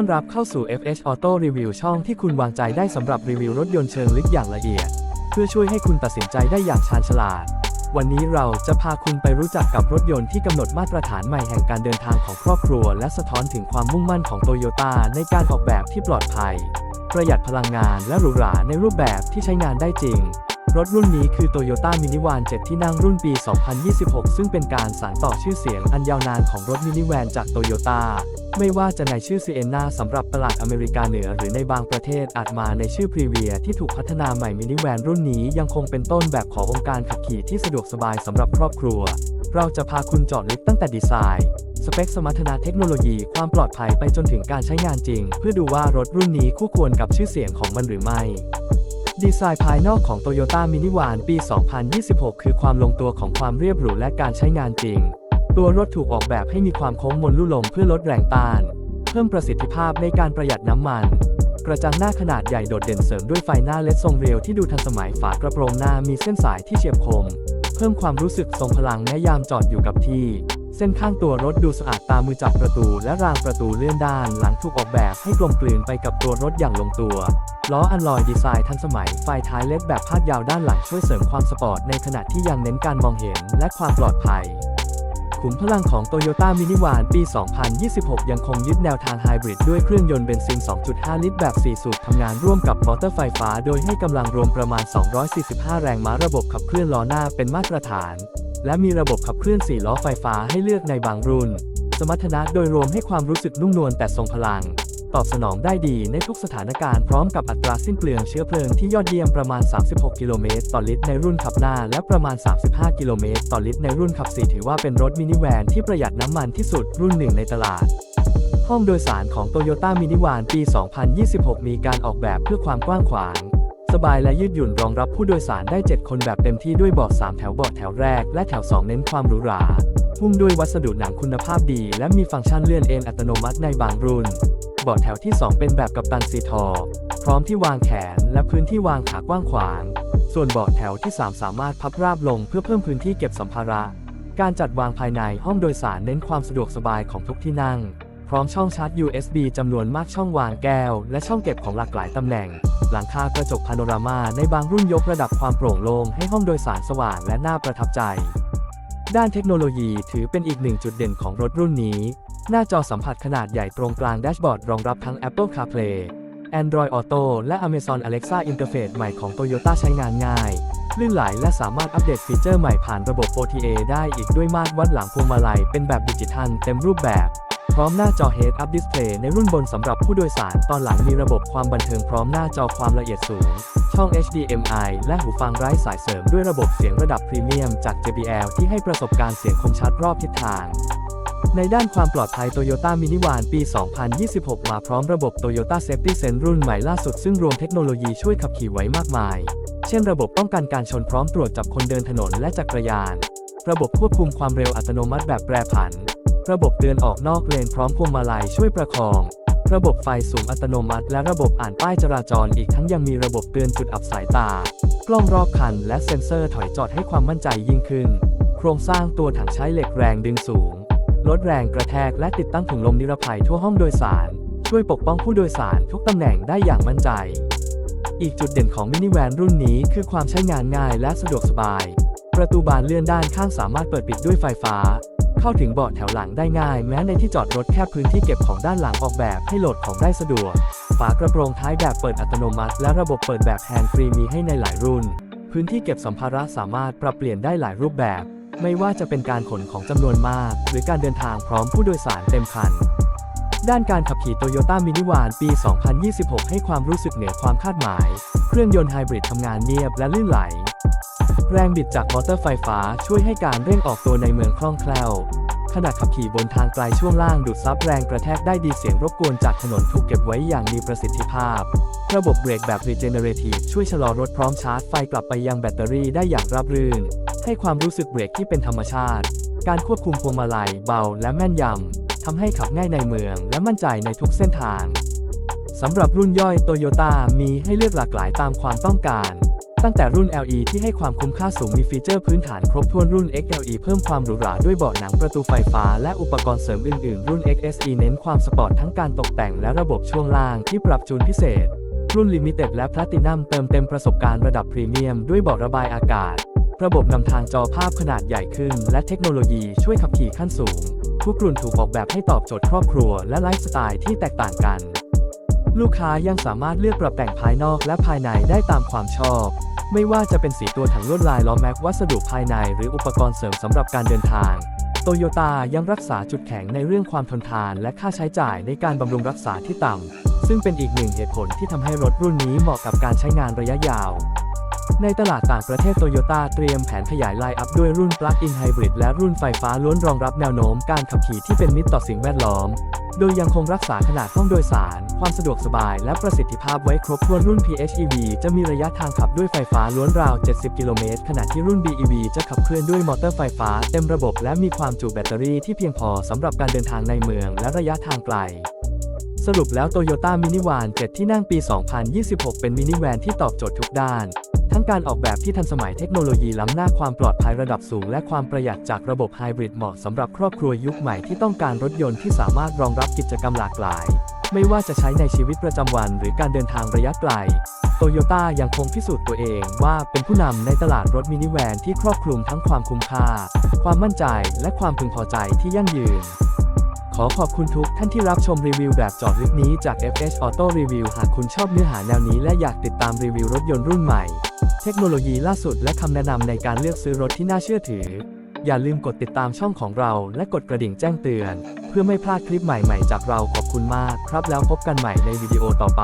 อนรับเข้าสู่ FH Auto Review ช่องที่คุณวางใจได้สำหรับรีวิวรถยนต์เชิงลึกอย่างละเอียด เพื่อช่วยให้คุณตัดสินใจได้อย่างชาญฉลาด วันนี้เราจะพาคุณไปรู้จักกับรถยนต์ที่กำหนดมาตรฐานใหม่แห่งการเดินทางของครอบครัว และสะท้อนถึงความมุ่งมั่นของโตโยต้าในการออกแบบที่ปลอดภัย ประหยัดพลังงานและหรูหราในรูปแบบที่ใช้งานได้จริง รถรุ่นนี้คือ Toyota Minivan 7 ที่นั่งรุ่นปี 2026 ซึ่งเป็นการสานต่อชื่อเสียงอันยาวนานของรถมินิแวนจาก Toyota ไม่ว่าจะในชื่อ Sienna สำหรับตลาดอเมริกาเหนือหรือในบางประเทศอาจมาในชื่อ Previa ที่ถูกพัฒนาใหม่มินิแวนรุ่นนี้ยังคงเป็นต้นแบบขององค์การขับขี่ที่สะดวกสบายสำหรับครอบครัว เราจะพาคุณจาะลึกตั้งแต่ดีไซน์ สเปคสมรรถนะเทคโนโลยีความปลอดภัยไปจนถึงการใช้งานจริง เพื่อดูว่ารถรุ่นนี้คู่ควรกับชื่อเสียงของมันหรือไม่ ดีไซน์ภายนอกของ Toyota Minivan ปี 2026 คือความลงตัวของความเรียบหรูและการใช้งานจริง ตัวรถถูกออกแบบให้มีความโค้งมนลู่ลมเพื่อลดแรงต้าน เพิ่มประสิทธิภาพในการประหยัดน้ำมัน กระจังหน้าขนาดใหญ่โดดเด่นเสริมด้วยไฟหน้าเลดทรงเรียวที่ดูทันสมัยฝากระโปรงหน้ามีเส้นสายที่เฉียบคม เพิ่มความรู้สึกทรงพลังแม้ยามจอดอยู่กับที่ เส้นข้างตัวรถดูสะอาดตามือจับประตูและรางประตูเลื่อนด้านหลังถูกออกแบบให้กลมกลืนไปกับตัวรถอย่างลงตัว ล้ออันลอยดีไซน์ทันสมัย ไฟท้ายเล็ดแบบพาดยาวด้านหลังช่วยเสริมความสปอร์ตในขณะที่ยังเน้นการมองเห็นและความปลอดภัยขุมพลังของ Toyota Minivan ปี 2026 ยังคงยึดแนวทางไฮบริดด้วยเครื่องยนต์เบนซิน 2.5 ลิตรแบบ 4 สูบทำงานร่วมกับมอเตอร์ไฟฟ้า โดยให้กำลังรวมประมาณ 245 แรงม้าระบบขับเคลื่อนล้อหน้าเป็นมาตรฐาน และมีระบบขับเคลื่อน4ล้อไฟฟ้าให้เลือกในบางรุ่น สมรรถนะโดยรวมให้ความรู้สึกนุ่มนวลแต่ทรงพลัง ตอบสนองได้ดีในทุกสถานการณ์พร้อมกับอัตราสิ้นเปลืองเชื้อเพลิงที่ยอดเยี่ยมประมาณ 36 กิโลเมตรต่อลิตรในรุ่นขับหน้า และประมาณ 35 กิโลเมตรต่อลิตรในรุ่นขับ 4 ถือว่าเป็นรถมินิแวนที่ประหยัดน้ำมันที่สุดรุ่นหนึ่งในตลาดห้องโดยสารของ Toyota Minivan ปี 2026 มีการออกแบบเพื่อความกว้างขวาง สบายและยืดหยุ่นรองรับผู้โดยสารได้ 7 คนแบบเต็มที่ด้วยเบาะ3แถวเบาะแถวแรกและแถว 2 เน้นความหรูหราหุ้มด้วยวัสดุหนังคุณภาพดี และมีฟังก์ชันเลื่อนเอนอัตโนมัติในบางรุ่นเบาะแถวที่ 2 เป็นแบบกัปตันซีทอ พร้อมที่วางแขนและพื้นที่วางขากว้างขวาง ส่วนเบาะแถวที่ 3 สามารถพับราบลงเพื่อเพิ่มพื้นที่เก็บสัมภาระ การจัดวางภายในห้องโดยสารเน้นความสะดวกสบายของทุกที่นั่ง พร้อมช่องชาร์จ USB จำนวนมากช่องวางแก้ว และช่องเก็บของหลากหลายตำแหน่ง หลังคากระจกพาโนรามาในบางรุ่นยกระดับความโปร่งโล่งให้ห้องโดยสารสว่างและน่าประทับใจ ด้านเทคโนโลยีถือเป็นอีกหนึ่งจุดเด่นของรถรุ่นนี้ หน้าจอสัมผัสขนาดใหญ่ตรงกลางแดชบอร์ดรองรับทั้ง Apple CarPlay Android Auto และ Amazon Alexa Interface ใหม่ของ Toyota ใช้งานง่าย ลื่นไหลและสามารถอัปเดตฟีเจอร์ใหม่ผ่านระบบ OTA ได้อีกด้วยมาตรวัดหลังพวงมาลัยเป็นแบบดิจิทัลเต็มรูปแบบ พร้อมหน้าจอ Head Up Display ในรุ่นบนสำหรับผู้โดยสารตอนหลังมีระบบความบันเทิงพร้อมหน้าจอความละเอียดสูง ช่อง HDMI และหูฟังไร้สายเสริมด้วยระบบเสียงระดับพรีเมียมจาก JBL ที่ให้ประสบการณ์เสียงคมชัดรอบทิศทางในด้านความปลอดภัย Toyota Minivan ปี 2026 มาพร้อมระบบ Toyota Safety Sense รุ่นใหม่ล่าสุดซึ่งรวมเทคโนโลยีช่วยขับขี่ไว้มากมาย เช่นระบบป้องกันการชนพร้อมตรวจจับคนเดินถนนและจักรยาน ระบบควบคุมความเร็วอัตโนมัติแบบแปรผัน ระบบเตือนออกนอกเลนพร้อมพวงมาลัยช่วยประคอง ระบบไฟสูงอัตโนมัติ และระบบอ่านป้ายจราจรอีกทั้งยังมีระบบเตือนจุดอับสายตา กล้องรอบคัน และเซ็นเซอร์ถอยจอดให้ความมั่นใจยิ่งขึ้น โครงสร้างตัวถังใช้เหล็กแรงดึงสูง ลดแรงกระแทกและติดตั้งถุงลมนิรภัยทั่วห้องโดยสาร ช่วยปกป้องผู้โดยสารทุกตำแหน่งได้อย่างมั่นใจ อีกจุดเด่นของมินิแวนรุ่นนี้คือความใช้งานง่ายและสะดวกสบาย ประตูบานเลื่อนด้านข้างสามารถเปิดปิดด้วยไฟฟ้า เข้าถึงเบาะแถวหลังได้ง่าย แม้ในที่จอดรถแคบพื้นที่เก็บของด้านหลังออกแบบให้โหลดของได้สะดวก ฝากระโปรงท้ายแบบเปิดอัตโนมัติ และระบบเปิดแบบแฮนด์ฟรีมีให้ในหลายรุ่น พื้นที่เก็บสัมภาระสามารถปรับเปลี่ยนได้หลายรูปแบบ ไม่ว่าจะเป็นการขนของจำนวนมาก หรือการเดินทางพร้อมผู้โดยสารเต็มคันด้านการขับขี่ Toyota Minivan ปี 2026 ให้ความรู้สึกเหนือความคาดหมาย เครื่องยนต์ไฮบริดทำงานเนียบและลื่นไหล แรงบิดจากมอเตอร์ไฟฟ้าช่วยให้การเร่งออกตัวในเมืองคล่องแคล่วขณะขับขี่บนทางไกลช่วงล่างดูดซับแรงกระแทกได้ดีเสียงรบกวนจากถนนถูกเก็บไว้อย่างมีประสิทธิภาพ ระบบเบรกแบบ Regenerative ช่วยชะลอรถพร้อมชาร์จไฟกลับไปยังแบตเตอรี่ได้อย่างราบรื่น ให้ความรู้สึกเบรกที่เป็นธรรมชาติ การควบคุมพวงมาลัยเบาและแม่นยำทำให้ขับง่ายในเมืองและมั่นใจในทุกเส้นทางสำหรับรุ่นย่อยโตโยต้ามีให้เลือกหลากหลายตามความต้องการ ตั้งแต่รุ่น LE ที่ให้ความคุ้มค่าสูงมีฟีเจอร์พื้นฐานครบถ้วนรุ่น XLE เพิ่มความหรูหราด้วยเบาะหนังประตูไฟฟ้าและอุปกรณ์เสริมอื่นๆ รุ่น XSE เน้นความสปอร์ตทั้งการตกแต่งและระบบช่วงล่างที่ปรับจูนพิเศษ รุ่น Limited และ Platinum เติมเต็มประสบการณ์ระดับพรีเมียมด้วยเบาะระบายอากาศ ระบบนำทางจอภาพขนาดใหญ่ขึ้น และเทคโนโลยีช่วยขับขี่ขั้นสูง ทุกรุ่นถูกออกแบบให้ตอบโจทย์ครอบครัวและไลฟ์สไตล์ที่แตกต่างกัน ลูกค้ายังสามารถเลือกปรับแต่งภายนอกและภายในได้ตามความชอบ ไม่ว่าจะเป็นสีตัวถังลวดลายล้อแม็กวัสดุภายในหรืออุปกรณ์เสริมสำหรับการเดินทางโตโยต้ายังรักษาจุดแข็งในเรื่องความทนทานและค่าใช้จ่ายในการบำรุงรักษาที่ต่ำ ซึ่งเป็นอีกหนึ่งเหตุผลที่ทำให้รถรุ่นนี้เหมาะกับการใช้งานระยะยาว ในตลาดต่างประเทศโตโยต้าเตรียมแผนขยายไลน์อัพด้วยรุ่น Plug-in Hybrid และรุ่นไฟฟ้าล้วนรองรับแนวโน้มการขับขี่ที่เป็นมิตรต่อสิ่งแวดล้อม โดยยังคงรักษาขนาดห้องโดยสาร ความสะดวกสบาย และประสิทธิภาพไว้ครบถ้วนรุ่น PHEV จะมีระยะทางขับด้วยไฟฟ้าล้วนราว 70 กิโลเมตร ขณะที่รุ่น BEV จะขับเคลื่อนด้วยมอเตอร์ไฟฟ้าเต็มระบบและมีความจุแบตเตอรี่ที่เพียงพอสำหรับการเดินทางในเมืองและระยะทางไกลสรุปแล้ว Toyota Minivan 7 ที่นั่งปี 2026 เป็นมินิแวนที่ตอบโจทย์ทุกด้าน ทั้งการออกแบบที่ทันสมัยเทคโนโลยีล้ำหน้าความปลอดภัยระดับสูง และความประหยัดจากระบบไฮบริดเหมาะสำหรับครอบครัวยุคใหม่ที่ต้องการรถยนต์ที่สามารถรองรับกิจกรรมหลากหลาย ไม่ว่าจะใช้ในชีวิตประจำวันหรือการเดินทางระยะไกลโตโยต้ายังคงพิสูจน์ตัวเองว่าเป็นผู้นำในตลาดรถมินิแวนที่ครอบคลุมทั้งความคุ้มค่า ความมั่นใจ และความพึงพอใจที่ยั่งยืนขอขอบคุณทุกท่านที่รับชมรีวิวแบบจอดลึกนี้จาก FH Auto Review หากคุณชอบเนื้อหาแนวนี้และอยากติดตามรีวิวรถยนต์รุ่นใหม่ เทคโนโลยีล่าสุดและคำแนะนำในการเลือกซื้อรถที่น่าเชื่อถือ อย่าลืมกดติดตามช่องของเราและกดกระดิ่งแจ้งเตือน เพื่อไม่พลาดคลิปใหม่ๆ จากเราขอบคุณมากครับแล้วพบกันใหม่ในวิดีโอต่อไป